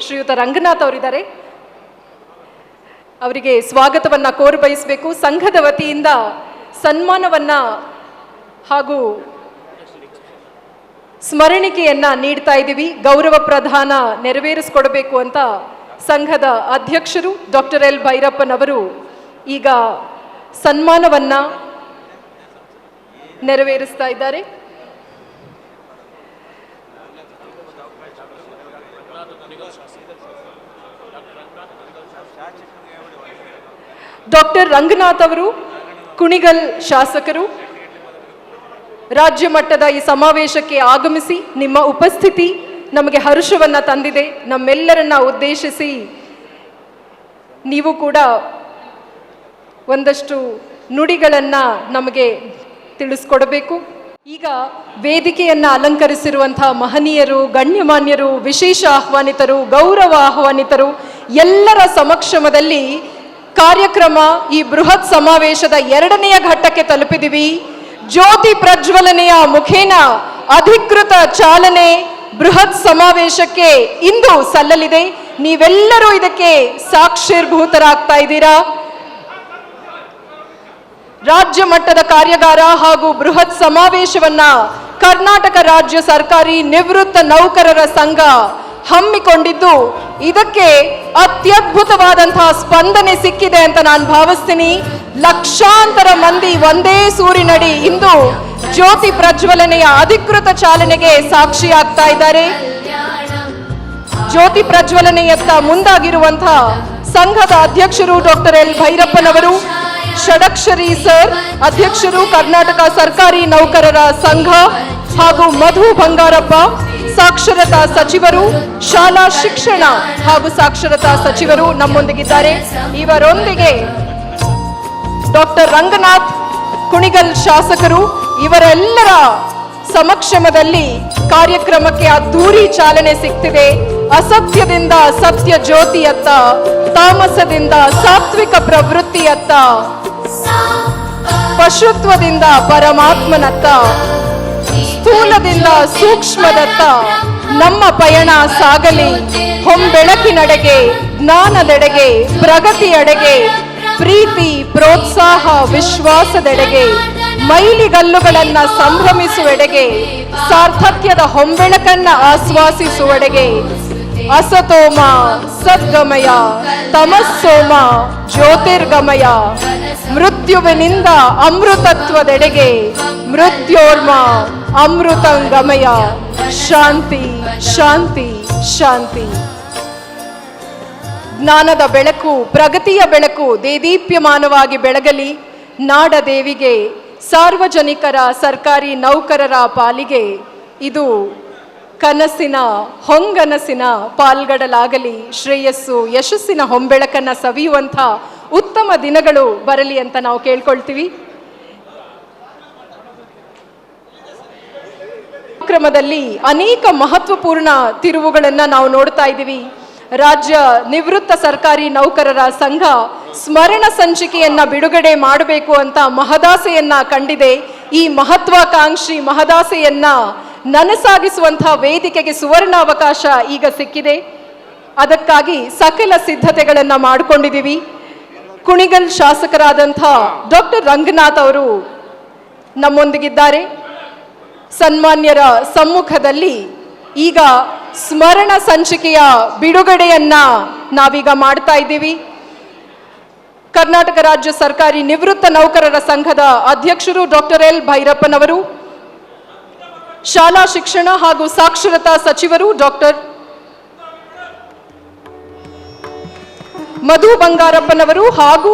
ಶ್ರೀಯುತ ರಂಗನಾಥ್ ಅವರಿದ್ದಾರೆ. ಅವರಿಗೆ ಸ್ವಾಗತವನ್ನ ಕೋರ್ ಬಯಸಬೇಕು ಸಂಘದ ವತಿಯಿಂದ ಸನ್ಮಾನವನ್ನ ಹಾಗೂ ಸ್ಮರಣಿಕೆಯನ್ನ ನೀಡ್ತಾ ಇದ್ದೀವಿ. ಗೌರವ ಪ್ರಧಾನ ನೆರವೇರಿಸಿಕೊಡಬೇಕು ಅಂತ ಸಂಘದ ಅಧ್ಯಕ್ಷರು ಡಾಕ್ಟರ್ ಎಲ್ ಭೈರಪ್ಪನವರು ಈಗ ಸನ್ಮಾನವನ್ನ ನೆರವೇರಿಸ್ತಾ ಇದ್ದಾರೆ. ಡಾಕ್ಟರ್ ರಂಗನಾಥ್ ಅವರು, ಕುಣಿಗಲ್ ಶಾಸಕರು, ರಾಜ್ಯ ಮಟ್ಟದ ಈ ಸಮಾವೇಶಕ್ಕೆ ಆಗಮಿಸಿ ನಿಮ್ಮ ಉಪಸ್ಥಿತಿ ನಮಗೆ ಹರ್ಷವನ್ನ ತಂದಿದೆ. ನಮ್ಮೆಲ್ಲರನ್ನ ಉದ್ದೇಶಿಸಿ ನೀವು ಕೂಡ ಒಂದಷ್ಟು ನುಡಿಗಳನ್ನ ನಮಗೆ ತಿಳಿಸ್ಕೊಡಬೇಕು. ಈಗ ವೇದಿಕೆಯನ್ನ ಅಲಂಕರಿಸಿರುವಂತಹ ಮಹನೀಯರು, ಗಣ್ಯಮಾನ್ಯರು, ವಿಶೇಷ ಆಹ್ವಾನಿತರು, ಗೌರವ ಆಹ್ವಾನಿತರು ಎಲ್ಲರ ಸಮಕ್ಷಮದಲ್ಲಿ ಕಾರ್ಯಕ್ರಮ ಈ ಬೃಹತ್ ಸಮಾವೇಶದ ಎರಡನೆಯ ಘಟ್ಟಕ್ಕೆ ತಲುಪಿದಿವಿ. ಜ್ಯೋತಿ ಪ್ರಜ್ವಲನೆಯ ಮುಖೇನ ಅಧಿಕೃತ ಚಾಲನೆ ಬೃಹತ್ ಸಮಾವೇಶಕ್ಕೆ ಇಂದು ಸಲ್ಲಲಿದೆ. ನೀವೆಲ್ಲರೂ ಇದಕ್ಕೆ ಸಾಕ್ಷೀರ್ಭೂತರಾಗ್ತಾ ಇದ್ದೀರಾ? ರಾಜ್ಯ ಮಟ್ಟದ ಕಾರ್ಯಾಗಾರ ಹಾಗೂ ಬೃಹತ್ ಸಮಾವೇಶವನ್ನ ಕರ್ನಾಟಕ ರಾಜ್ಯ ಸರ್ಕಾರಿ ನಿವೃತ್ತ ನೌಕರರ ಸಂಘ ಹಮ್ಮಿಕೊಂಡಿದ್ದು. ಇದಕ್ಕೆ ಅತ್ಯದ್ಭುತವಾದಂತಹ ಸ್ಪಂದನೆ ಸಿಕ್ಕಿದೆ ಅಂತ ನಾನು ಭಾವಿಸ್ತೀನಿ. ಲಕ್ಷಾಂತರ ಮಂದಿ ಒಂದೇ ಸೂರಿನಡಿ ಇಂದು ಜ್ಯೋತಿ ಪ್ರಜ್ವಲನೆಯ ಅಧಿಕೃತ ಚಾಲನೆಗೆ ಸಾಕ್ಷಿಯಾಗ್ತಾ ಇದ್ದಾರೆ. ಜ್ಯೋತಿ ಪ್ರಜ್ವಲನೆಯತ್ತ ಮುಂದಾಗಿರುವಂತಹ ಸಂಘದ ಅಧ್ಯಕ್ಷರು ಡಾಕ್ಟರ್ ಎಲ್ ಭೈರಪ್ಪನವರು, ಷಡಕ್ಷರಿ ಸರ್, ಅಧ್ಯಕ್ಷರು ಕರ್ನಾಟಕ ಸರ್ಕಾರಿ ನೌಕರರ ಸಂಘ ಹಾಗೂ ಮಧು ಬಂಗಾರಪ್ಪ ಸಾಕ್ಷರತಾ ಸಚಿವರು, ಶಾಲಾ ಶಿಕ್ಷಣ ಹಾಗೂ ಸಾಕ್ಷರತಾ ಸಚಿವರು ನಮ್ಮೊಂದಿಗಿದ್ದಾರೆ. ಇವರೊಂದಿಗೆ ಡಾಕ್ಟರ್ ರಂಗನಾಥ್ ಕುಣಿಗಲ್ ಶಾಸಕರು, ಇವರೆಲ್ಲರ ಸಮಕ್ಷಮದಲ್ಲಿ ಕಾರ್ಯಕ್ರಮಕ್ಕೆ ಅದ್ದೂರಿ ಚಾಲನೆ ಸಿಗ್ತಿದೆ ಅಸತ್ಯದಿಂದ ಸತ್ಯ ಜ್ಯೋತಿಯತ್ತ, ತಾಮಸದಿಂದ ಸಾತ್ವಿಕ ಪ್ರವೃತ್ತಿಯತ್ತ, ಪಶುತ್ವದಿಂದ ಪರಮಾತ್ಮನತ್ತ ಸ್ಥೂಲದಿಂದ ಸೂಕ್ಷ್ಮದತ್ತ ನಮ್ಮ ಪಯಣ ಸಾಗಲಿ. ಹೊಂಬೆಳಕಿನಡೆಗೆ ಜ್ಞಾನದೆಡೆಗೆ, ಪ್ರಗತಿಯಡೆಗೆ, ಪ್ರೀತಿ, ಪ್ರೋತ್ಸಾಹ, ವಿಶ್ವಾಸದೆಡೆಗೆ, ಮೈಲಿಗಲ್ಲುಗಳನ್ನ ಸಂಭ್ರಮಿಸುವೆಡೆಗೆ, ಸಾರ್ಥಕ್ಯದ ಹೊಂಬೆಳಕನ್ನ ಆಸ್ವಾಸಿಸುವೆಡೆಗೆ, ಅಸತೋಮ, ಸದ್ಗಮಯ, ತಮಸ್ಸೋಮ, ಜ್ಯೋತಿರ್ಗಮಯ, ಮೃತ್ಯುವಿನಿಂದ ಅಮೃತತ್ವದೆಡೆಗೆ, ಮೃತ್ಯೋರ್ಮ ಅಮೃತಂಗಮಯ. ಶಾಂತಿ ಶಾಂತಿ ಶಾಂತಿ. ಜ್ಞಾನದ ಬೆಳಕು, ಪ್ರಗತಿಯ ಬೆಳಕು, ದೇದೀಪ್ಯಮಾನವಾಗಿ ಬೆಳಗಲಿ. ನಾಡ ದೇವಿಗೆ ಸಾರ್ವಜನಿಕರ, ಸರ್ಕಾರಿ ನೌಕರರ ಪಾಲಿಗೆ. ಇದು ಕನಸಿನ, ಹೊಂಗನಸಿನ ಪಾಲ್ಗಡಲಾಗಲಿ. ಶ್ರೇಯಸ್ಸು, ಯಶಸ್ಸಿನ ಹೊಂಬೆಳಕನ್ನು ಸವಿಯುವಂಥ ಉತ್ತಮ ದಿನಗಳು ಬರಲಿ ಅಂತ ನಾವು ಕೇಳ್ಕೊಳ್ತೀವಿ. ಕಾರ್ಯಕ್ರಮದಲ್ಲಿ ಅನೇಕ ಮಹತ್ವಪೂರ್ಣ ತಿರುವುಗಳನ್ನು ನಾವು ನೋಡ್ತಾ ಇದ್ದೀವಿ. ರಾಜ್ಯ ನಿವೃತ್ತ ಸರ್ಕಾರಿ ನೌಕರರ ಸಂಘ ಸ್ಮರಣ ಸಂಚಿಕೆಯನ್ನ ಬಿಡುಗಡೆ ಮಾಡಬೇಕು ಅಂತ ಮಹದಾಸೆಯನ್ನ ಕಂಡಿದೆ. ಈ ಮಹತ್ವಾಕಾಂಕ್ಷಿ ಮಹದಾಸೆಯನ್ನ ನನಸಾಗಿಸುವಂತಹ ವೇದಿಕೆಗೆ ಸುವರ್ಣ ಅವಕಾಶ ಈಗ ಸಿಕ್ಕಿದೆ. ಅದಕ್ಕಾಗಿ ಸಕಲ ಸಿದ್ಧತೆಗಳನ್ನು ಮಾಡಿಕೊಂಡಿದ್ದೀವಿ. ಕುಣಿಗಲ್ ಶಾಸಕರಾದಂಥ ಡಾಕ್ಟರ್ ರಂಗನಾಥ್ ಅವರು ನಮ್ಮೊಂದಿಗಿದ್ದಾರೆ. ಸನ್ಮಾನ್ಯರ ಸಮ್ಮುಖದಲ್ಲಿ ಈಗ ಸ್ಮರಣ ಸಂಚಿಕೆಯ ಬಿಡುಗಡೆಯನ್ನ ನಾವೀಗ ಮಾಡ್ತಾ ಇದ್ದೀವಿ. ಕರ್ನಾಟಕ ರಾಜ್ಯ ಸರ್ಕಾರಿ ನಿವೃತ್ತ ನೌಕರರ ಸಂಘದ ಅಧ್ಯಕ್ಷರು ಡಾಕ್ಟರ್ ಎಲ್ ಭೈರಪ್ಪನವರು, ಶಾಲಾ ಶಿಕ್ಷಣ ಹಾಗೂ ಸಾಕ್ಷರತಾ ಸಚಿವರು ಡಾಕ್ಟರ್ ಮಧು ಬಂಗಾರಪ್ಪನವರು ಹಾಗೂ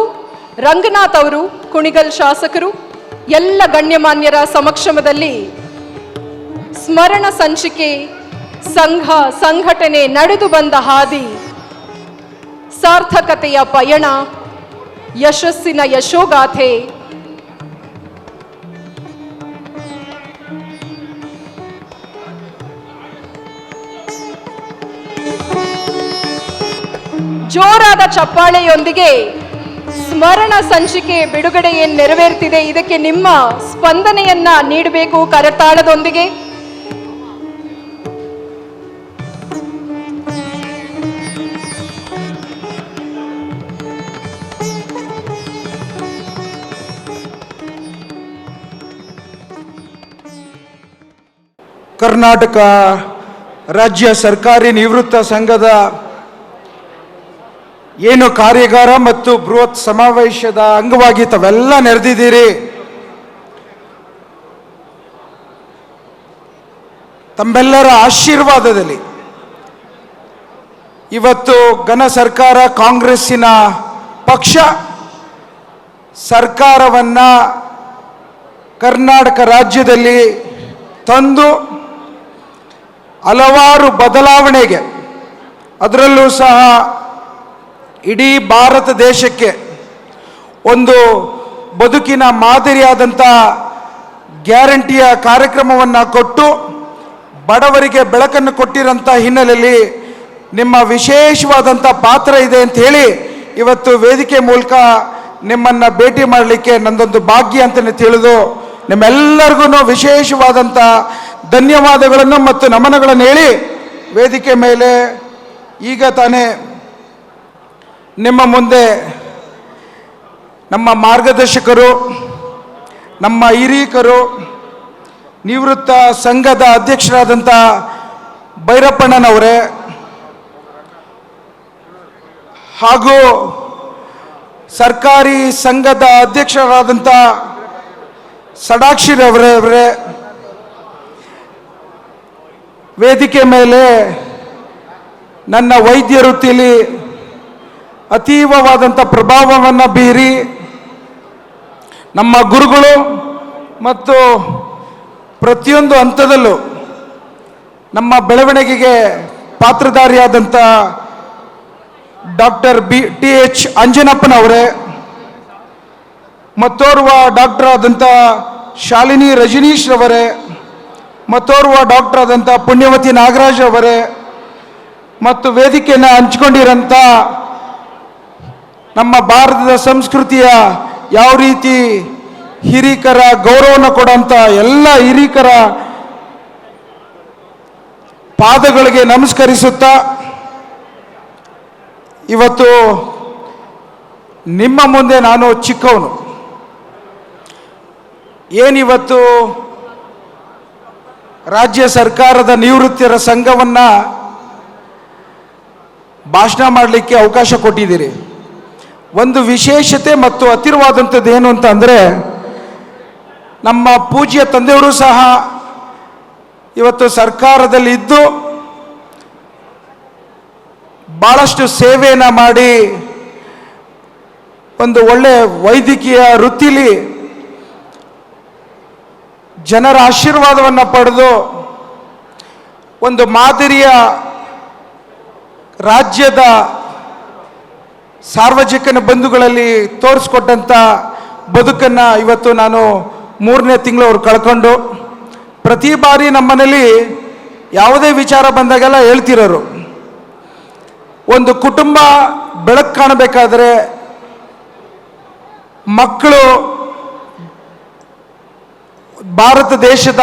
ರಂಗನಾಥ್ ಅವರು ಕುಣಿಗಲ್ ಶಾಸಕರು. ಎಲ್ಲ ಗಣ್ಯಮಾನ್ಯರ ಸಮಕ್ಷಮದಲ್ಲಿ ಸ್ಮರಣ ಸಂಚಿಕೆ ಸಂಘ ಸಂಘಟನೆ ನಡೆದು ಬಂದ ಹಾದಿ. ಸಾರ್ಥಕತೆಯ ಪಯಣ, ಯಶಸ್ಸಿನ ಯಶೋಗಾಥೆ. ಜೋರಾದ ಚಪ್ಪಾಳೆಯೊಂದಿಗೆ ಸ್ಮರಣ ಸಂಚಿಕೆ ಬಿಡುಗಡೆ ಏನ್ ನೆರವೇರ್ತಿದೆ. ಇದಕ್ಕೆ ನಿಮ್ಮ ಸ್ಪಂದನೆಯನ್ನ ನೀಡಬೇಕು ಕರತಾಳದೊಂದಿಗೆ. ಕರ್ನಾಟಕ ರಾಜ್ಯ ಸರ್ಕಾರಿ ನಿವೃತ್ತ ಸಂಘದ ಏನು ಕಾರ್ಯಾಗಾರ ಮತ್ತು ಬೃಹತ್ ಸಮಾವೇಶದ ಅಂಗವಾಗಿ ತಾವೆಲ್ಲ ನೆರೆದಿದ್ದೀರಿ. ತಮ್ಮೆಲ್ಲರ ಆಶೀರ್ವಾದದಲ್ಲಿ ಇವತ್ತು ಘನ ಸರ್ಕಾರ ಕಾಂಗ್ರೆಸ್ಸಿನ ಪಕ್ಷ ಸರ್ಕಾರವನ್ನ ಕರ್ನಾಟಕ ರಾಜ್ಯದಲ್ಲಿ ತಂದು ಹಲವಾರು ಬದಲಾವಣೆಗೆ, ಅದರಲ್ಲೂ ಸಹ ಇಡೀ ಭಾರತ ದೇಶಕ್ಕೆ ಒಂದು ಬದುಕಿನ ಮಾದರಿಯಾದಂಥ ಗ್ಯಾರಂಟಿಯ ಕಾರ್ಯಕ್ರಮವನ್ನು ಕೊಟ್ಟು ಬಡವರಿಗೆ ಬೆಳಕನ್ನು ಕೊಟ್ಟಿರೋಂಥ ಹಿನ್ನೆಲೆಯಲ್ಲಿ ನಿಮ್ಮ ವಿಶೇಷವಾದಂಥ ಪಾತ್ರ ಇದೆ ಅಂತ ಹೇಳಿ ಇವತ್ತು ವೇದಿಕೆ ಮೂಲಕ ನಿಮ್ಮನ್ನು ಭೇಟಿ ಮಾಡಲಿಕ್ಕೆ ನಂದೊಂದು ಭಾಗ್ಯ ಅಂತಲೇ ತಿಳಿದು ನಿಮ್ಮೆಲ್ಲರಿಗೂ ವಿಶೇಷವಾದಂಥ ಧನ್ಯವಾದಗಳನ್ನು ಮತ್ತು ನಮನಗಳನ್ನು ಹೇಳಿ ವೇದಿಕೆ ಮೇಲೆ ಈಗ ತಾನೇ ನಿಮ್ಮ ಮುಂದೆ ನಮ್ಮ ಮಾರ್ಗದರ್ಶಕರು, ನಮ್ಮ ಹಿರೀಕರು ನಿವೃತ್ತ ಸಂಘದ ಅಧ್ಯಕ್ಷರಾದಂಥ ಭೈರಪ್ಪಣ್ಣನವರೇ, ಹಾಗೂ ಸರ್ಕಾರಿ ಸಂಘದ ಅಧ್ಯಕ್ಷರಾದಂಥ ಸಡಾಕ್ಷಿರವರೇ ವೇದಿಕೆ ಮೇಲೆ ನನ್ನ ವೈದ್ಯ ವೃತ್ತಿಲಿ ಅತೀವವಾದಂಥ ಪ್ರಭಾವವನ್ನು ಬೀರಿ ನಮ್ಮ ಗುರುಗಳು ಮತ್ತು ಪ್ರತಿಯೊಂದು ಹಂತದಲ್ಲೂ ನಮ್ಮ ಬೆಳವಣಿಗೆಗೆ ಪಾತ್ರಧಾರಿಯಾದಂಥ ಡಾಕ್ಟರ್ ಬಿ ಟಿ ಎಚ್ ಅಂಜನಪ್ಪನವರೇ ಮತ್ತೋರ್ವ ಡಾಕ್ಟರ್ ಆದಂಥ ಶಾಲಿನಿ ರಜನೀಶ್ ರವರೇ ಮತ್ತೋರ್ವ ಡಾಕ್ಟರ್ ಆದಂಥ ಪುಣ್ಯವತಿ ನಾಗರಾಜ್ ಅವರೇ, ಮತ್ತು ವೇದಿಕೆಯನ್ನು ಹಂಚ್ಕೊಂಡಿರೋಂಥ ನಮ್ಮ ಭಾರತದ ಸಂಸ್ಕೃತಿಯ ಯಾವ ರೀತಿ ಹಿರಿಕರ ಗೌರವವನ್ನು ಕೊಡೋಂಥ ಎಲ್ಲ ಹಿರಿಕರ ಪಾದಗಳಿಗೆ ನಮಸ್ಕರಿಸುತ್ತಾ, ಇವತ್ತು ನಿಮ್ಮ ಮುಂದೆ ನಾನು ಚಿಕ್ಕವನು. ಏನಿವತ್ತು ರಾಜ್ಯ ಸರ್ಕಾರದ ನಿವೃತ್ತಿಯರ ಸಂಘವನ್ನು ಭಾಷಣ ಮಾಡಲಿಕ್ಕೆ ಅವಕಾಶ ಕೊಟ್ಟಿದ್ದೀರಿ. ಒಂದು ವಿಶೇಷತೆ ಮತ್ತು ಹತ್ತಿರವಾದಂಥದ್ದು ಏನು ಅಂತ ಅಂದರೆ, ನಮ್ಮ ಪೂಜ್ಯ ತಂದೆಯವರು ಸಹ ಇವತ್ತು ಸರ್ಕಾರದಲ್ಲಿ ಇದ್ದು ಭಾಳಷ್ಟು ಸೇವೆಯನ್ನು ಮಾಡಿ ಒಂದು ಒಳ್ಳೆಯ ವೈದ್ಯಕೀಯ ವೃತ್ತಿಲಿ ಜನರ ಆಶೀರ್ವಾದವನ್ನು ಪಡೆದು ಒಂದು ಮಾದರಿಯ ರಾಜ್ಯದ ಸಾರ್ವಜನಿಕನ ಬಂಧುಗಳಲ್ಲಿ ತೋರಿಸ್ಕೊಟ್ಟಂಥ ಬದುಕನ್ನು ಇವತ್ತು ನಾನು ಮೂರನೇ ತಿಂಗಳು ಅವ್ರು ಕಳ್ಕೊಂಡು ಪ್ರತಿ ಬಾರಿ ನಮ್ಮನೇಲಿ ಯಾವುದೇ ವಿಚಾರ ಬಂದಾಗೆಲ್ಲ ಹೇಳ್ತಿರೋರು. ಒಂದು ಕುಟುಂಬ ಬೆಳಕು ಕಾಣಬೇಕಾದ್ರೆ ಮಕ್ಕಳು ಭಾರತ ದೇಶದ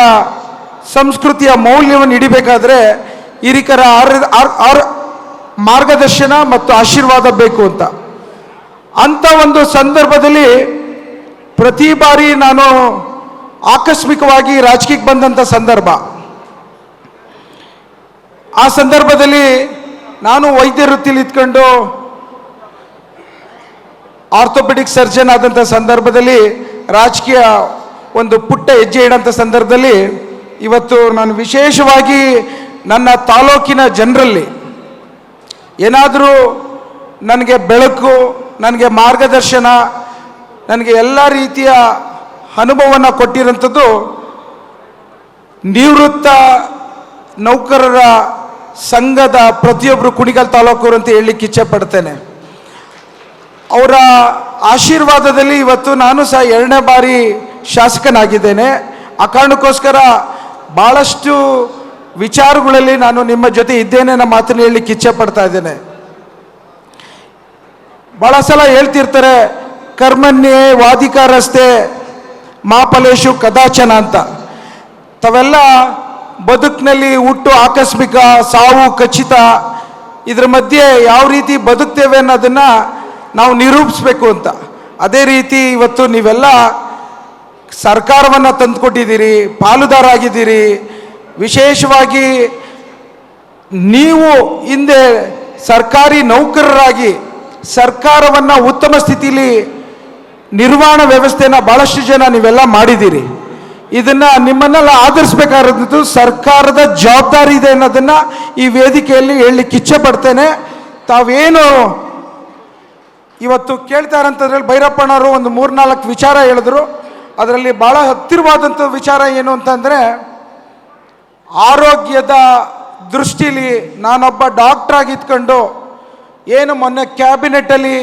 ಸಂಸ್ಕೃತಿಯ ಮೌಲ್ಯವನ್ನು ಹಿಡಿಬೇಕಾದ್ರೆ ಹಿರಿಕರ ಆರ್- ಮಾರ್ಗದರ್ಶನ ಮತ್ತು ಆಶೀರ್ವಾದ ಬೇಕು ಅಂತ. ಅಂಥ ಒಂದು ಸಂದರ್ಭದಲ್ಲಿ ಪ್ರತಿ ಬಾರಿ ನಾನು ಆಕಸ್ಮಿಕವಾಗಿ ರಾಜಕೀಯಕ್ಕೆ ಬಂದಂಥ ಸಂದರ್ಭ. ಆ ಸಂದರ್ಭದಲ್ಲಿ ನಾನು ವೈದ್ಯ ವೃತ್ತಿಲಿ ಇದ್ಕೊಂಡು ಆರ್ಥೋಪೆಡಿಕ್ ಸರ್ಜನ್ ಆದಂಥ ಸಂದರ್ಭದಲ್ಲಿ ರಾಜಕೀಯ ಒಂದು ಪುಟ್ಟ ಹೆಜ್ಜೆ ಇಡೋಂಥ ಸಂದರ್ಭದಲ್ಲಿ ಇವತ್ತು ನಾನು ವಿಶೇಷವಾಗಿ ನನ್ನ ತಾಲೂಕಿನ ಜನರಲ್ಲಿ ಏನಾದರೂ ನನಗೆ ಬೆಳಕು, ನನಗೆ ಮಾರ್ಗದರ್ಶನ, ನನಗೆ ಎಲ್ಲ ರೀತಿಯ ಅನುಭವವನ್ನು ಕೊಟ್ಟಿರೋಂಥದ್ದು ನಿವೃತ್ತ ನೌಕರರ ಸಂಘದ ಪ್ರತಿಯೊಬ್ಬರು ಕುಣಿಗಲ್ ತಾಲೂಕರು ಅಂತ ಹೇಳಲಿಕ್ಕೆ ಇಚ್ಛೆ ಪಡ್ತೇನೆ. ಅವರ ಆಶೀರ್ವಾದದಲ್ಲಿ ಇವತ್ತು ನಾನು ಸಹ ಎರಡನೇ ಬಾರಿ ಶಾಸಕನಾಗಿದ್ದೇನೆ. ಆ ಕಾರಣಕ್ಕೋಸ್ಕರ ಭಾಳಷ್ಟು ವಿಚಾರಗಳಲ್ಲಿ ನಾನು ನಿಮ್ಮ ಜೊತೆ ಇದ್ದೇನೆ ನಮ್ಮ ಮಾತನ್ನು ಹೇಳಲಿಕ್ಕೆ ಇಚ್ಛೆ ಪಡ್ತಾ ಇದ್ದೇನೆ. ಭಾಳ ಸಲ ಹೇಳ್ತಿರ್ತಾರೆ, ಕರ್ಮನ್ಯೇ ವಾದಿಕಾರಸ್ತೆ ಮಾಪಲೇಶು ಕದಾಚನ ಅಂತ. ತಾವೆಲ್ಲ ಬದುಕಿನಲ್ಲಿ ಹುಟ್ಟು ಆಕಸ್ಮಿಕ, ಸಾವು ಖಚಿತ, ಇದ್ರ ಮಧ್ಯೆ ಯಾವ ರೀತಿ ಬದುಕ್ತೇವೆ ಅನ್ನೋದನ್ನು ನಾವು ನಿರೂಪಿಸ್ಬೇಕು ಅಂತ. ಅದೇ ರೀತಿ ಇವತ್ತು ನೀವೆಲ್ಲ ಸರ್ಕಾರವನ್ನು ಪಾಲುದಾರ ಆಗಿದ್ದೀರಿ ವಿಶೇಷವಾಗಿ ನೀವು ಹಿಂದೆ ಸರ್ಕಾರಿ ನೌಕರರಾಗಿ ಸರ್ಕಾರವನ್ನು ಉತ್ತಮ ಸ್ಥಿತಿಲಿ ನಿರ್ವಹಣಾ ವ್ಯವಸ್ಥೆನ ಭಾಳಷ್ಟು ಜನ ನೀವೆಲ್ಲ ಮಾಡಿದ್ದೀರಿ. ಇದನ್ನು ನಿಮ್ಮನ್ನೆಲ್ಲ ಆಧರಿಸಬೇಕಾದಂಥದ್ದು ಸರ್ಕಾರದ ಜವಾಬ್ದಾರಿ ಇದೆ ಅನ್ನೋದನ್ನ ಈ ವೇದಿಕೆಯಲ್ಲಿ ಹೇಳಲಿಕ್ಕೆ ಇಚ್ಛೆ ಪಡ್ತೇನೆ ತಾವೇನು ಇವತ್ತು ಕೇಳ್ತಾ ಇರೋಂಥದ್ರಲ್ಲಿ ಭೈರಪ್ಪನವರು ಒಂದು ಮೂರ್ನಾಲ್ಕು ವಿಚಾರ ಹೇಳಿದ್ರು. ಅದರಲ್ಲಿ ಭಾಳ ಹತ್ತಿರವಾದಂಥ ವಿಚಾರ ಏನು ಅಂತಂದರೆ, ಆರೋಗ್ಯದ ದೃಷ್ಟಿಲಿ ನಾನೊಬ್ಬ ಡಾಕ್ಟ್ರ್ ಆಗಿತ್ಕೊಂಡು ಏನು ಮೊನ್ನೆ ಕ್ಯಾಬಿನೆಟಲ್ಲಿ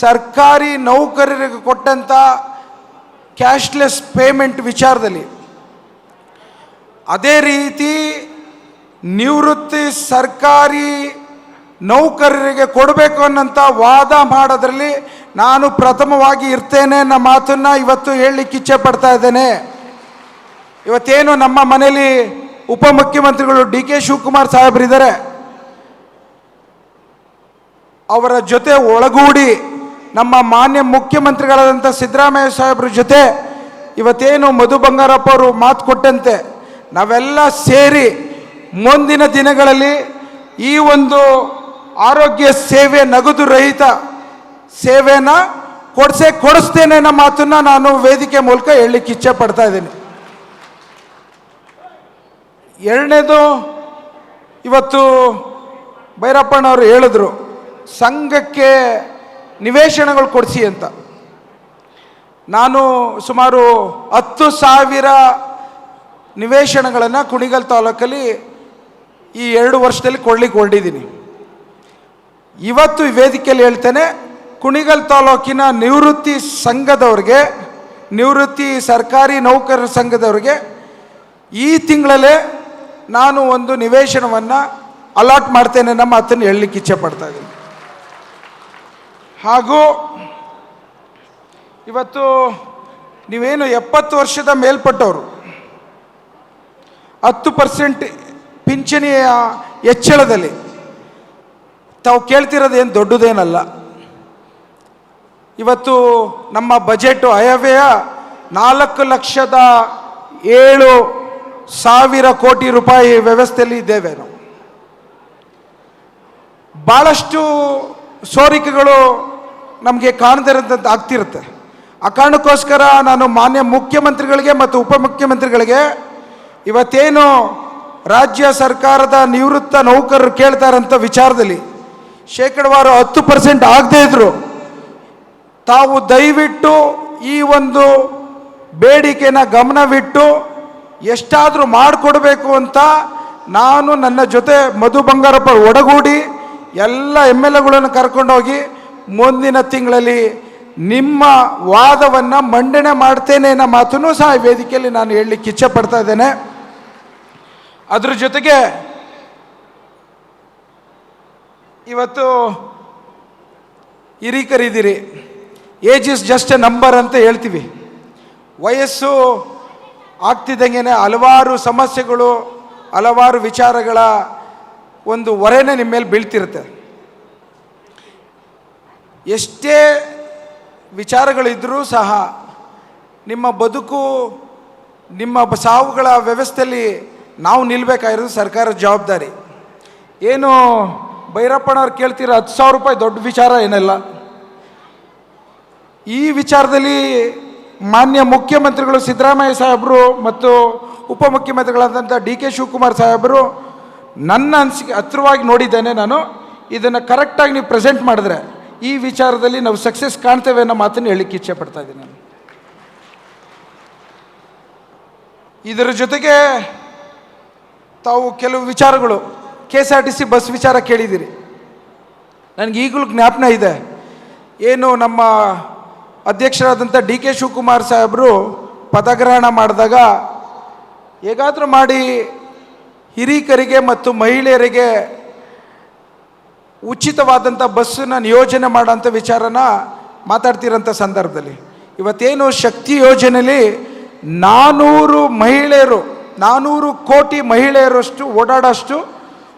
ಸರ್ಕಾರಿ ನೌಕರರಿಗೆ ಕೊಟ್ಟಂಥ ಕ್ಯಾಶ್ಲೆಸ್ ಪೇಮೆಂಟ್ ವಿಚಾರದಲ್ಲಿ, ಅದೇ ರೀತಿ ನಿವೃತ್ತಿ ಸರ್ಕಾರಿ ನೌಕರರಿಗೆ ಕೊಡಬೇಕು ಅನ್ನಂತ ವಾದ ಮಾಡೋದ್ರಲ್ಲಿ ನಾನು ಪ್ರಥಮವಾಗಿ ಇರ್ತೇನೆ ಅನ್ನೋ ಮಾತನ್ನು ಇವತ್ತು ಹೇಳಲಿಕ್ಕೆ ಇಚ್ಛೆ ಪಡ್ತಾ ಇದ್ದೇನೆ. ಇವತ್ತೇನು ನಮ್ಮ ಮನೆಯಲ್ಲಿ ಉಪಮುಖ್ಯಮಂತ್ರಿಗಳು ಡಿ ಕೆ ಶಿವಕುಮಾರ್ ಸಾಹೇಬರಿದ್ದಾರೆ. ಅವರ ಜೊತೆ ಒಳಗೂಡಿ ನಮ್ಮ ಮಾನ್ಯ ಮುಖ್ಯಮಂತ್ರಿಗಳಾದಂಥ ಸಿದ್ದರಾಮಯ್ಯ ಸಾಹೇಬ್ರ ಜೊತೆ ಇವತ್ತೇನು ಮಧು ಬಂಗಾರಪ್ಪ ಅವರು ಮಾತು ಕೊಟ್ಟಂತೆ, ನಾವೆಲ್ಲ ಸೇರಿ ಮುಂದಿನ ದಿನಗಳಲ್ಲಿ ಈ ಒಂದು ಆರೋಗ್ಯ ಸೇವೆ ನಗದು ರಹಿತ ಸೇವೆನ ಕೊಡಿಸೇ ಕೊಡಿಸ್ತೇನೆ ಅನ್ನೋ ಮಾತನ್ನ ನಾನು ವೇದಿಕೆ ಮೂಲಕ ಹೇಳಲಿಕ್ಕೆ ಇಚ್ಛೆ ಪಡ್ತಾ ಇದ್ದೀನಿ. ಎರಡನೇದು ಇವತ್ತು ಭೈರಪ್ಪನವರು ಹೇಳಿದ್ರು, ಸಂಘಕ್ಕೆ ನಿವೇಶನಗಳು ಕೊಡಿಸಿ ಅಂತ. ನಾನು ಸುಮಾರು ಹತ್ತು ಸಾವಿರ ನಿವೇಶನಗಳನ್ನು ಕುಣಿಗಲ್ ತಾಲೂಕಲ್ಲಿ ಈ ಎರಡು ವರ್ಷದಲ್ಲಿ ಕೊಡ್ಲಿಕ್ಕೆ ಹೊರಟಿದ್ದೀನಿ. ಇವತ್ತು ಈ ವೇದಿಕೆಯಲ್ಲಿ ಹೇಳ್ತೇನೆ, ಕುಣಿಗಲ್ ತಾಲೂಕಿನ ನಿವೃತ್ತಿ ಸಂಘದವ್ರಿಗೆ, ನಿವೃತ್ತಿ ಸರ್ಕಾರಿ ನೌಕರರ ಸಂಘದವ್ರಿಗೆ ಈ ತಿಂಗಳಲ್ಲೇ ನಾನು ಒಂದು ನಿವೇಶನವನ್ನು ಅಲಾಟ್ ಮಾಡ್ತೇನೆ ನಮ್ಮ ಮಾತನ್ನು ಹೇಳಲಿಕ್ಕೆ ಇಚ್ಛೆ ಪಡ್ತಾ ಇದ್ದೀನಿ. ಹಾಗೂ ಇವತ್ತು ನೀವೇನು ಎಪ್ಪತ್ತು ವರ್ಷದ ಮೇಲ್ಪಟ್ಟವರು, ಹತ್ತು ಪರ್ಸೆಂಟ್ ಪಿಂಚಣಿಯ ಹೆಚ್ಚಳದಲ್ಲಿ ತಾವು ಕೇಳ್ತಿರೋದೇನು ದೊಡ್ಡದೇನಲ್ಲ. ಇವತ್ತು ನಮ್ಮ ಬಜೆಟ್ ಅಯವ್ಯಯ ನಾಲ್ಕು ಲಕ್ಷದ ಏಳು ಸಾವಿರ ಕೋಟಿ ರೂಪಾಯಿ ವ್ಯವಸ್ಥೆಯಲ್ಲಿ ಇದ್ದೇವೆ ನಾವು. ಭಾಳಷ್ಟು ಸೋರಿಕೆಗಳು ನಮಗೆ ಕಾಣದಿರೋಂಥದ್ದು ಆಗ್ತಿರುತ್ತೆ. ಆ ಕಾರಣಕ್ಕೋಸ್ಕರ ನಾನು ಮಾನ್ಯ ಮುಖ್ಯಮಂತ್ರಿಗಳಿಗೆ ಮತ್ತು ಉಪಮುಖ್ಯಮಂತ್ರಿಗಳಿಗೆ ಇವತ್ತೇನು ರಾಜ್ಯ ಸರ್ಕಾರದ ನಿವೃತ್ತ ನೌಕರರು ಕೇಳ್ತಾರಂಥ ವಿಚಾರದಲ್ಲಿ ಶೇಕಡವಾರು ಹತ್ತು ಪರ್ಸೆಂಟ್ ಆಗದೇ ಇದ್ರು. ತಾವು ದಯವಿಟ್ಟು ಈ ಒಂದು ಬೇಡಿಕೆನ ಗಮನವಿಟ್ಟು ಎಷ್ಟಾದರೂ ಮಾಡಿಕೊಡ್ಬೇಕು ಅಂತ ನಾನು ನನ್ನ ಜೊತೆ ಮಧು ಬಂಗಾರಪ್ಪ ಒಡಗೂಡಿ ಎಲ್ಲ ಎಂ ಎಲ್ ಎಗಳನ್ನು ಕರ್ಕೊಂಡೋಗಿ ಮುಂದಿನ ತಿಂಗಳಲ್ಲಿ ನಿಮ್ಮ ವಾದವನ್ನು ಮಂಡನೆ ಮಾಡ್ತೇನೆ ಅನ್ನೋ ಮಾತನ್ನು ಸಹ ವೇದಿಕೆಯಲ್ಲಿ ನಾನು ಹೇಳಲಿಕ್ಕೆ ಇಚ್ಛೆ ಪಡ್ತಾ ಇದ್ದೇನೆ. ಅದ್ರ ಜೊತೆಗೆ ಇವತ್ತು ಹಿರಿಕರಿದ್ದೀರಿ. Age is just a number ಅಂತ ಹೇಳ್ತೀವಿ. ವಯಸ್ಸು ಆಗ್ತಿದ್ದಂಗೆ ಹಲವಾರು ಸಮಸ್ಯೆಗಳು, ಹಲವಾರು ವಿಚಾರಗಳ ಒಂದು ಹೊರೆನೇ ನಿಮ್ಮ ಮೇಲೆ ಬೀಳ್ತಿರುತ್ತೆ. ಎಷ್ಟೇ ವಿಚಾರಗಳಿದ್ದರೂ ಸಹ ನಿಮ್ಮ ಬದುಕು, ನಿಮ್ಮ ಸಾವುಗಳ ವ್ಯವಸ್ಥೆಯಲ್ಲಿ ನಾವು ನಿಲ್ಲಬೇಕಾಗಿರೋದು ಸರ್ಕಾರದ ಜವಾಬ್ದಾರಿ. ಏನು ಭೈರಪ್ಪನವ್ರು ಕೇಳ್ತೀರ ಹತ್ತು ಸಾವಿರ ರೂಪಾಯಿ ದೊಡ್ಡ ವಿಚಾರ ಏನಲ್ಲ. ಈ ವಿಚಾರದಲ್ಲಿ ಮಾನ್ಯ ಮುಖ್ಯಮಂತ್ರಿಗಳು ಸಿದ್ದರಾಮಯ್ಯ ಸಾಹೇಬರು ಮತ್ತು ಉಪಮುಖ್ಯಮಂತ್ರಿಗಳಾದಂಥ ಡಿ ಕೆ ಶಿವಕುಮಾರ್ ಸಾಹೇಬರು ನನ್ನ ಅನಿಸಿಕೆ ಹತ್ರವಾಗಿ ನೋಡಿದ್ದೇನೆ ನಾನು. ಇದನ್ನು ಕರೆಕ್ಟಾಗಿ ನೀವು ಪ್ರೆಸೆಂಟ್ ಮಾಡಿದ್ರೆ ಈ ವಿಚಾರದಲ್ಲಿ ನಾವು ಸಕ್ಸಸ್ ಕಾಣ್ತೇವೆ ಅನ್ನೋ ಮಾತನ್ನು ಹೇಳಲಿಕ್ಕೆ ಇಚ್ಛೆ ಪಡ್ತಾ ಇದ್ದೀನಿ ನಾನು. ಇದರ ಜೊತೆಗೆ ತಾವು ಕೆಲವು ವಿಚಾರಗಳು K S R T C bus ವಿಚಾರ ಕೇಳಿದ್ದೀರಿ ನನಗೆ ಈಗಲೂ ಜ್ಞಾಪನ ಇದೆ. ಏನು ನಮ್ಮ ಅಧ್ಯಕ್ಷರಾದಂಥ ಡಿ ಕೆ ಶಿವಕುಮಾರ್ ಸಾಹೇಬರು ಪದಗ್ರಹಣ ಮಾಡಿದಾಗ ಹೇಗಾದರೂ ಮಾಡಿ ಹಿರಿಕರಿಗೆ ಮತ್ತು ಮಹಿಳೆಯರಿಗೆ ಉಚಿತವಾದಂಥ ಬಸ್ಸನ್ನು ನಿಯೋಜನೆ ಮಾಡೋಂಥ ವಿಚಾರನ ಮಾತಾಡ್ತಿರೋಂಥ ಸಂದರ್ಭದಲ್ಲಿ. ಇವತ್ತೇನು ಶಕ್ತಿ ಯೋಜನೆಯಲ್ಲಿ ನಾನೂರು ಮಹಿಳೆಯರು, ನಾನೂರು ಕೋಟಿ ಮಹಿಳೆಯರಷ್ಟು ಓಡಾಡೋಷ್ಟು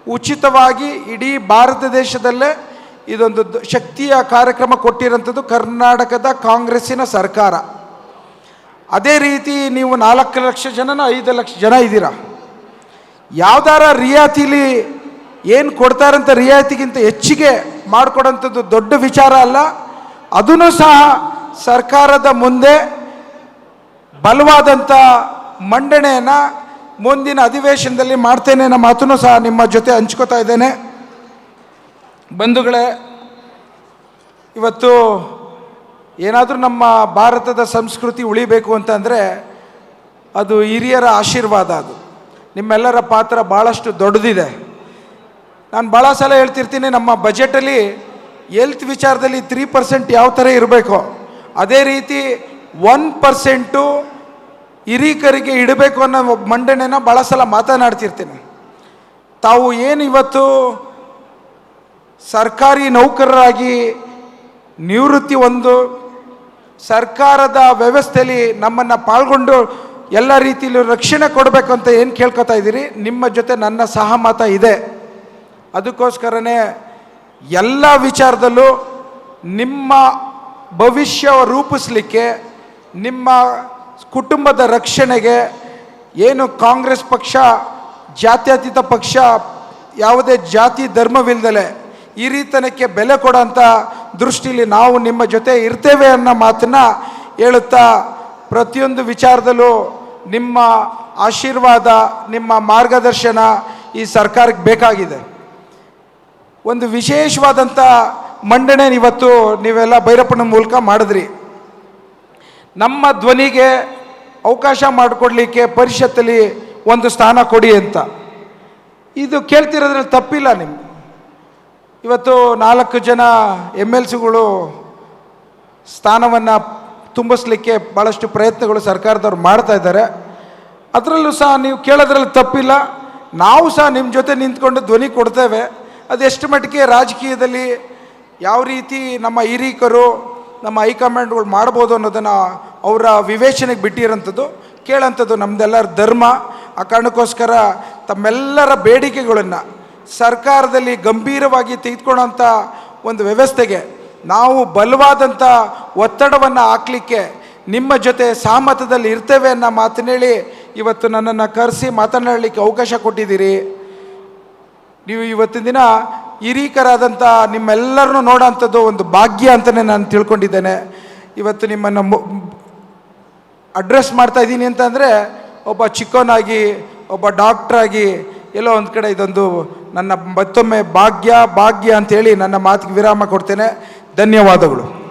ಉಚಿತವಾಗಿ ಇಡೀ ಭಾರತ ದೇಶದಲ್ಲೇ ಇದೊಂದು ಶಕ್ತಿಯ ಕಾರ್ಯಕ್ರಮ ಕೊಟ್ಟಿರೋಂಥದ್ದು ಕರ್ನಾಟಕದ ಕಾಂಗ್ರೆಸ್ಸಿನ ಸರ್ಕಾರ. ಅದೇ ರೀತಿ ನೀವು ನಾಲ್ಕು ಲಕ್ಷ ಜನನ, ಐದು ಲಕ್ಷ ಜನ ಇದ್ದೀರಾ? ಯಾವ್ದಾರ ರಿಯಾಯಿತಿಲಿ ಏನು ಕೊಡ್ತಾರಂತ ರಿಯಾಯಿತಿಗಿಂತ ಹೆಚ್ಚಿಗೆ ಮಾಡಿಕೊಡೋಂಥದ್ದು ದೊಡ್ಡ ವಿಚಾರ ಅಲ್ಲ. ಅದನ್ನು ಸಹ ಸರ್ಕಾರದ ಮುಂದೆ ಬಲವಾದಂಥ ಮಂಡನೆಯನ್ನು ಮುಂದಿನ ಅಧಿವೇಶನದಲ್ಲಿ ಮಾಡ್ತೇನೆ, ನಮ್ಮ ಮಾತನ್ನು ಸಹ ನಿಮ್ಮ ಜೊತೆ ಹಂಚ್ಕೋತಾ ಇದ್ದೇನೆ. ಬಂಧುಗಳೇ, ಇವತ್ತು ಏನಾದರೂ ನಮ್ಮ ಭಾರತದ ಸಂಸ್ಕೃತಿ ಉಳಿಬೇಕು ಅಂತಂದರೆ ಅದು ಹಿರಿಯರ ಆಶೀರ್ವಾದ ಅದು. ನಿಮ್ಮೆಲ್ಲರ ಪಾತ್ರ ಭಾಳಷ್ಟು ದೊಡ್ಡದಿದೆ. ನಾನು ಭಾಳ ಸಲ ಹೇಳ್ತಿರ್ತೀನಿ, ನಮ್ಮ ಬಜೆಟಲ್ಲಿ ಎಲ್ತ್ ವಿಚಾರದಲ್ಲಿ ತ್ರೀ ಪರ್ಸೆಂಟ್ ಯಾವ ಥರ ಇರಬೇಕು, ಅದೇ ರೀತಿ ಒನ್ ಪರ್ಸೆಂಟು ಹಿರೀಕರಿಗೆ ಇಡಬೇಕು ಅನ್ನೋ ಮಂಡನೆನ ಭಾಳ ಸಲ ಮಾತನಾಡ್ತಿರ್ತೀನಿ. ತಾವು ಏನು ಇವತ್ತು ಸರ್ಕಾರಿ ನೌಕರರಾಗಿ ನಿವೃತ್ತಿ ಒಂದು ಸರ್ಕಾರದ ವ್ಯವಸ್ಥೆಯಲ್ಲಿ ನಮ್ಮನ್ನು ಪಾಲ್ಗೊಂಡು ಎಲ್ಲ ರೀತಿಯಲ್ಲೂ ರಕ್ಷಣೆ ಕೊಡಬೇಕು ಅಂತ ಏನು ಕೇಳ್ಕೊತಾ ಇದ್ದೀರಿ? ನಿಮ್ಮ ಜೊತೆ ನನ್ನ ಸಹಮತ ಇದೆ. ಅದಕ್ಕೋಸ್ಕರನೇ ಎಲ್ಲ ವಿಚಾರದಲ್ಲೂ ನಿಮ್ಮ ಭವಿಷ್ಯ ರೂಪಿಸಲಿಕ್ಕೆ, ನಿಮ್ಮ ಕುಟುಂಬದ ರಕ್ಷಣೆಗೆ ಏನು ಕಾಂಗ್ರೆಸ್ ಪಕ್ಷ, ಜಾತ್ಯತೀತ ಪಕ್ಷ, ಯಾವುದೇ ಜಾತಿ ಧರ್ಮವಿಲ್ಲದಲೆ ಈ ರೀತನಕ್ಕೆ ಬೆಲೆ ಕೊಡೋಂಥ ದೃಷ್ಟಿಲಿ ನಾವು ನಿಮ್ಮ ಜೊತೆ ಇರ್ತೇವೆ ಅನ್ನೋ ಮಾತನ್ನು ಹೇಳುತ್ತಾ ಪ್ರತಿಯೊಂದು ವಿಚಾರದಲ್ಲೂ ನಿಮ್ಮ ಆಶೀರ್ವಾದ, ನಿಮ್ಮ ಮಾರ್ಗದರ್ಶನ ಈ ಸರ್ಕಾರಕ್ಕೆ ಬೇಕಾಗಿದೆ. ಒಂದು ವಿಶೇಷವಾದಂಥ ಮಂಡನೆ ಇವತ್ತು ನೀವೆಲ್ಲ ಭೈರಪ್ಪನ ಮೂಲಕ ಮಾಡಿದ್ರಿ. ನಮ್ಮ ಧ್ವನಿಗೆ ಅವಕಾಶ ಮಾಡಿಕೊಡ್ಲಿಕ್ಕೆ ಪರಿಷತ್ತಲ್ಲಿ ಒಂದು ಸ್ಥಾನ ಕೊಡಿ ಅಂತ. ಇದು ಕೇಳ್ತಿರೋದ್ರಲ್ಲಿ ತಪ್ಪಿಲ್ಲ ನಿಮ್ಮ ಇವತ್ತು ನಾಲ್ಕು ಜನ ಎಂ ಎಲ್ ಸಿಗಳು ಸ್ಥಾನವನ್ನು ತುಂಬಿಸ್ಲಿಕ್ಕೆ ಭಾಳಷ್ಟು ಪ್ರಯತ್ನಗಳು ಸರ್ಕಾರದವ್ರು ಮಾಡ್ತಾ ಇದ್ದಾರೆ. ಅದರಲ್ಲೂ ಸಹ ನೀವು ಕೇಳೋದ್ರಲ್ಲಿ ತಪ್ಪಿಲ್ಲ. ನಾವು ಸಹ ನಿಮ್ಮ ಜೊತೆ ನಿಂತ್ಕೊಂಡು ಧ್ವನಿ ಕೊಡ್ತೇವೆ. ಅದೆಷ್ಟು ಮಟ್ಟಿಗೆ ರಾಜಕೀಯದಲ್ಲಿ ಯಾವ ರೀತಿ ನಮ್ಮ ಹಿರೀಕರು ನಮ್ಮ ಹೈಕಮಾಂಡ್ಗಳು ಮಾಡ್ಬೋದು ಅನ್ನೋದನ್ನು ಅವರ ವಿವೇಚನೆಗೆ ಬಿಟ್ಟಿರೋಂಥದ್ದು, ಕೇಳೋಂಥದ್ದು ನಮ್ಮದೆಲ್ಲರ ಧರ್ಮ. ಆ ಕಾರಣಕ್ಕೋಸ್ಕರ ತಮ್ಮೆಲ್ಲರ ಬೇಡಿಕೆಗಳನ್ನು ಸರ್ಕಾರದಲ್ಲಿ ಗಂಭೀರವಾಗಿ ತೆಗೆದುಕೊಳ್ಳೋಂಥ ಒಂದು ವ್ಯವಸ್ಥೆಗೆ ನಾವು ಬಲವಾದಂಥ ಒತ್ತಡವನ್ನು ಹಾಕಲಿಕ್ಕೆ ನಿಮ್ಮ ಜೊತೆ ಸಹಮತದಲ್ಲಿ ಇರ್ತೇವೆ ಅನ್ನೋ ಮಾತನ್ನೇಳಿ ಇವತ್ತು ನನ್ನನ್ನು ಕರೆಸಿ ಮಾತನಾಡಲಿಕ್ಕೆ ಅವಕಾಶ ಕೊಟ್ಟಿದ್ದೀರಿ. ನೀವು ಇವತ್ತಿನ ದಿನ ಹಿರೀಕರಾದಂಥ ನಿಮ್ಮೆಲ್ಲರನ್ನೂ ನೋಡೋಂಥದ್ದು ಒಂದು ಭಾಗ್ಯ ಅಂತಲೇ ನಾನು ತಿಳ್ಕೊಂಡಿದ್ದೇನೆ. ಇವತ್ತು ನಿಮ್ಮನ್ನು ಅಡ್ರೆಸ್ ಮಾಡ್ತಾ ಇದ್ದೀನಿ ಅಂತಂದರೆ, ಒಬ್ಬ ಚಿಕ್ಕವನಾಗಿ, ಒಬ್ಬ ಡಾಕ್ಟ್ರಾಗಿ ಎಲ್ಲೋ ಒಂದು ಕಡೆ ಇದೊಂದು ನನ್ನ ಮತ್ತೊಮ್ಮೆ ಭಾಗ್ಯ ಭಾಗ್ಯ ಅಂತೇಳಿ ನನ್ನ ಮಾತಿಗೆ ವಿರಾಮ ಕೊಡ್ತೇನೆ. ಧನ್ಯವಾದಗಳು.